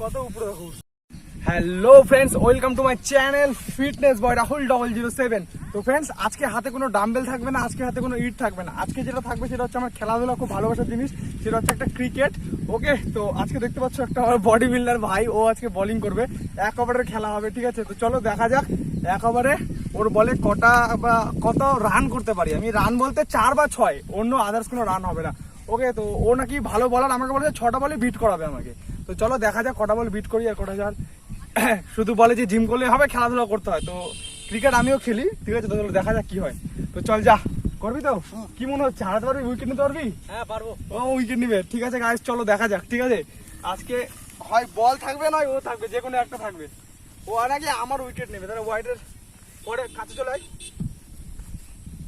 কত উপরে hello friends welcome to my channel fitness boy Rahul double zero seven তো friends আজকে হাতে কোনো ডাম্বেল থাকবে না, আজকে হাতে কোনো ইট থাকবে না। আজকে যেটা থাকবে সেটা হচ্ছে আমার খেলাধুলা খুব ভালোবাসার জিনিস, সেটা হচ্ছে একটা ক্রিকেট ওকে তো আজকে দেখতে পাচ্ছ একটা আমার বডি বিল্ডার ভাই, ও আজকে বোলিং করবে। এক ওভারের খেলা হবে, ঠিক আছে? তো চলো দেখা যাক, এক ওভারে ওর বলে কটা বা কত রান করতে পারি। আমি রান বলতে চার বা ছয়, অন্য আদার্স কোনো রান হবে না। ওকে তো ও নাকি ভালো বলার আমাকে বলে ছটা বলে বিট করাবে আমাকে। তো চলো দেখা যাক কটা বল বিট করি আর কটা যার। শুধু বলে যে জিম করলে হবে খেলাধুলা করতে হয়। তো ক্রিকেট আমিও খেলি ঠিক আছে তো দেখা যাক কি হয়। তো চল যা করবি তো? কি মনে হচ্ছে হারাতে পারবি উইকেট নিতে পারবি? হ্যাঁ পারব। ও উইকেট নিবে। ঠিক আছে গাইস চলো দেখা যাক ঠিক আছে? আজকে হয় বল থাকবে নয় ও থাকবে যে কোনো একটা থাকবে। ও আর আগে আমার উইকেট নেবে তাহলে হোয়াইটের পরে কাছে চলে আয়।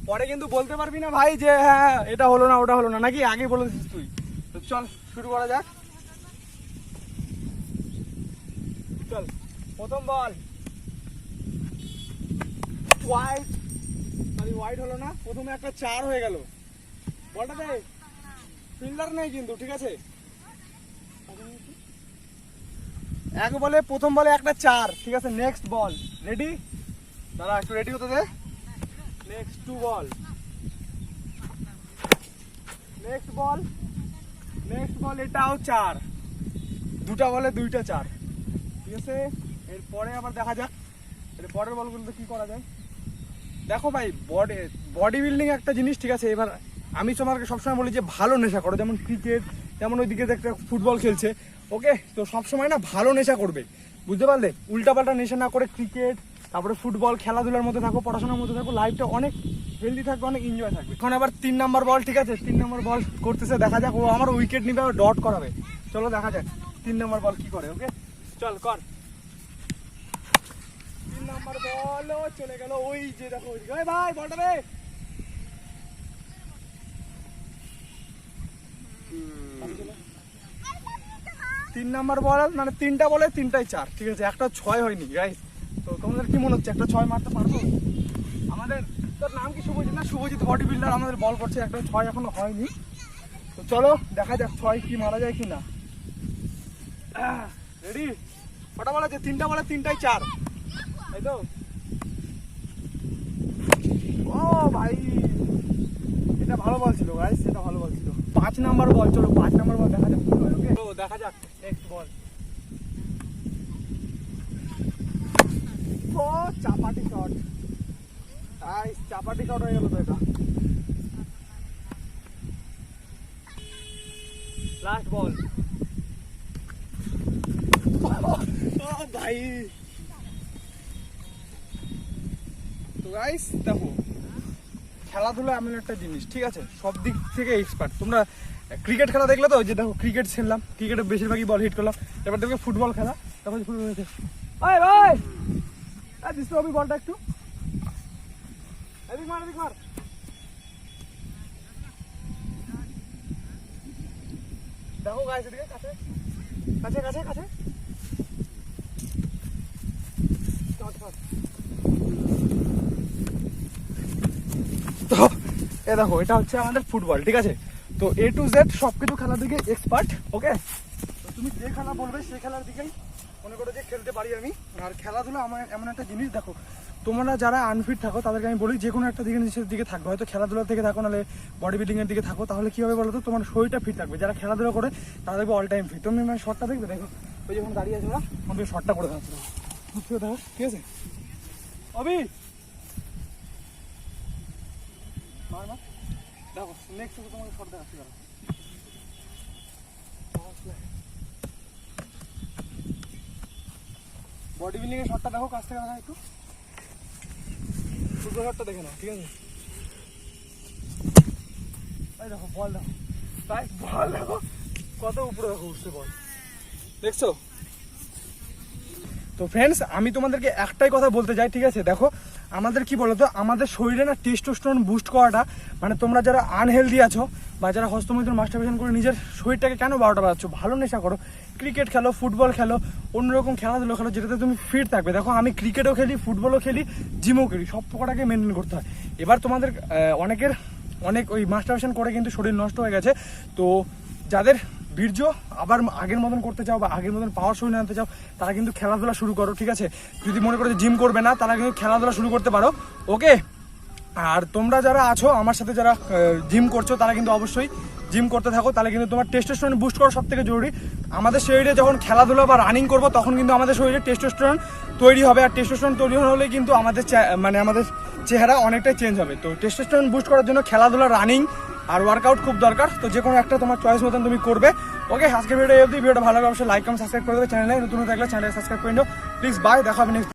পরে কিন্তু বলতে পারবি না ভাই যে হ্যাঁ এটা হলো না, ওটা হলো না। নাকি আগে বলে দিচ্ছিস তুই? তো চল, শুরু করা যাক। চল, প্রথম বল। হোয়াইট খালি হোয়াইট হলো না, প্রথমে একটা চার হয়ে গেল। বলটা দে ফিল্ডার নেই কিন্তু, ঠিক আছে? এক বলে প্রথম বলে একটা চার, ঠিক আছে? নেক্সট বল রেডি দাদা একটু রেডি হতে দে। Next two ball next ball next ball এটাও চার। দুটা বলে দুইটা চার। ঠিক আছে? এরপরে আবার দেখা যাক। এর পরের বলগুলোতে কি করা যায়? দেখো ভাই বডি বডি বিল্ডিং একটা জিনিস, ঠিক আছে? এবার আমি তোমাকে সবসময় বলি যে ভালো নেশা করো। যেমন ক্রিকেট যেমন ওইদিকে একটা ফুটবল খেলছে। ওকে তো সবসময় না ভালো নেশা করবে। বুঝতে পারলে? উল্টাপাল্টা নেশা না করে ক্রিকেট তারপরে ফুটবল, খেলাধুলার মধ্যে থাকো, পড়াশোনার মধ্যে থাকো লাইফটা অনেক হেলদি থাকবে, অনেক এনজয় থাকবে। এখন আবার তিন নাম্বার বল ঠিক আছে? তিন নাম্বার বল করতেছে, দেখা যাক, ও আমার উইকেট নিবে ডট করাবে। চলো, দেখা যাক, তিন নাম্বার বল কি করে ওকে চল, কর। তিন নাম্বার বল চলে ওই যে দেখো, ওই ভাই রে তিন নাম্বার বল মানে তিনটা বলে তিনটাই চার, ঠিক আছে? একটা ছয় হয়নি গাইস তো তোমাদের কি মনে হচ্ছে? একটা ছয় মারতে পারব? আমাদের, তোর নাম কি শুভজিৎ না? শুভজিৎ বডি বিল্ডার আমাদের বল করছে। একটা ছয় এখনও হয়নি। তো চলো, দেখা যাক ছয় কি মারা যায় কি না রেডি কটা বলা আছে? তিনটা বলে তিনটাই চার। তাই তো। ও ভাই, এটা ভালো বল ছিল গাইস এটা ভালো বল ছিল। পাঁচ নাম্বার বল চলো, পাঁচ নাম্বার বল দেখা যাক ওকে দেখা যাক নেক্সট বল ও, চাপাটি চাপাটি শট হয়ে গেল তো এটা। লাস্ট বল তো গাইস দেখো, খেলাধুলা এমন একটা জিনিস, ঠিক আছে? সব দিক থেকে এক্সপার্ট তোমরা ক্রিকেট খেলা দেখলে তো যে দেখো ক্রিকেট খেললাম। ক্রিকেটে বেশিরভাগই বল হিট করলাম। এবার দেখবে ফুটবল খেলা। তারপর ফুটবল দিস অবি বলটা একটু। এদিক মার এদিক মার। দেখো গাইস এদিকে কাছে। কাছে কাছে কাছে। তো, এ দেখো, এটা হচ্ছে আমাদের ফুটবল, ঠিক আছে? তো এ টু জেড সব কিছু খেলার দিকে এক্সপার্ট ওকে তুমি যে খেলা বলবে সেই খেলার দিকেই মনে করো যে খেলতে পারি আমি। আর খেলাধুলা আমার এমন একটা জিনিস, দেখো, তোমরা যারা আনফিট থাকো, তাদেরকে আমি বলি যে কোনো একটা দিকে জিনিসের দিকে থাকবে। হয়তো খেলাধুলার দিকে থাকো, নাহলে বডি বিল্ডিং এর দিকে থাকো, তাহলে কি হবে বলো তো তোমার শরীরটা ফিট থাকবে। যারা খেলাধুলা করে, তারা দেখবে অল টাইম ফিট তুমি মানে শর্টটা দেখবে? দেখো, ওই যখন দাঁড়িয়ে আছে ওরা আমাকে শর্টটা করে দেখাচ্ছে বুঝতে দেখো ঠিক আছে? অবি দেখো নেক্সট তোমাকে শর্ট দেখাচ্ছি, দাঁড়াও। বডি বিল্ডিং এর শটটা দেখো, কাছ থেকে দেখা একটু। ফুটবল শটটা দেখে নাও, ঠিক আছে? এই দেখো বল দেখো। তাই বল দেখো। কত উপরে দেখো, উঠছে বল দেখছ? তো ফ্রেন্ডস আমি তোমাদেরকে একটাই কথা বলতে চাই, ঠিক আছে? দেখো, আমাদের কি বলতো, আমাদের শরীরে না টেস্টোস্টেরন বুস্ট করাটা মানে তোমরা যারা আনহেলদি আছো বা যারা হস্তমৈথুন মাস্টারবেশন করে নিজের শরীরটাকে কেন বারোটা বাজাচ্ছ? ভালো নেশা করো ক্রিকেট খেলো ফুটবল খেলো, অন্যরকম খেলাধুলো খেলো, যেটাতে তুমি ফিট থাকবে। দেখো, আমি ক্রিকেটও খেলি ফুটবলও খেলি জিমও খেলি, সব কটাকে মেনটেন করতে হয়। এবার তোমাদের অনেকের, অনেক ওই মাস্টারবেশন করে কিন্তু শরীর নষ্ট হয়ে গেছে। তো যাদের বীর্য আবার আগের মতন করতে চাও বা আগের মতন পাওয়ার শরীর আনতে চাও, তারা কিন্তু খেলাধুলা শুরু করো, ঠিক আছে? যদি মনে করো জিম করবে না, তারা কিন্তু খেলাধুলা শুরু করতে পারো। ওকে আর তোমরা যারা আছো, আমার সাথে যারা জিম করছ, তারা কিন্তু অবশ্যই জিম করতে থাকো। তাহলে কিন্তু তোমার টেস্টোস্টেরন বুস্ট করা সব থেকে জরুরি। আমাদের শরীরে যখন খেলাধুলা বা রানিং করব, তখন কিন্তু আমাদের শরীরে টেস্টোস্টেরন তৈরি হবে। আর টেস্টোস্টেরন তৈরি হলে কিন্তু আমাদের মানে আমাদের চেহারা অনেকটাই চেঞ্জ হবে। তো টেস্টোস্টেরন বুস্ট করার জন্য খেলাধুলা রানিং আর ওয়ার্কআউট খুব দরকার। তো যে কোনো একটা তোমার চয়েস মতন তুমি করবে। ওকে আজকে ভিডিও অবধি। ভিডিওটা ভালো লাগে অবশ্যই লাইক কমেন্ট সাবস্ক্রাইব করে দেবে। চ্যানেলে নতুন থাকলে চ্যানেলে সাবস্ক্রাইব করে নিও। প্লিজ বাই দেখা হবে নেক্সট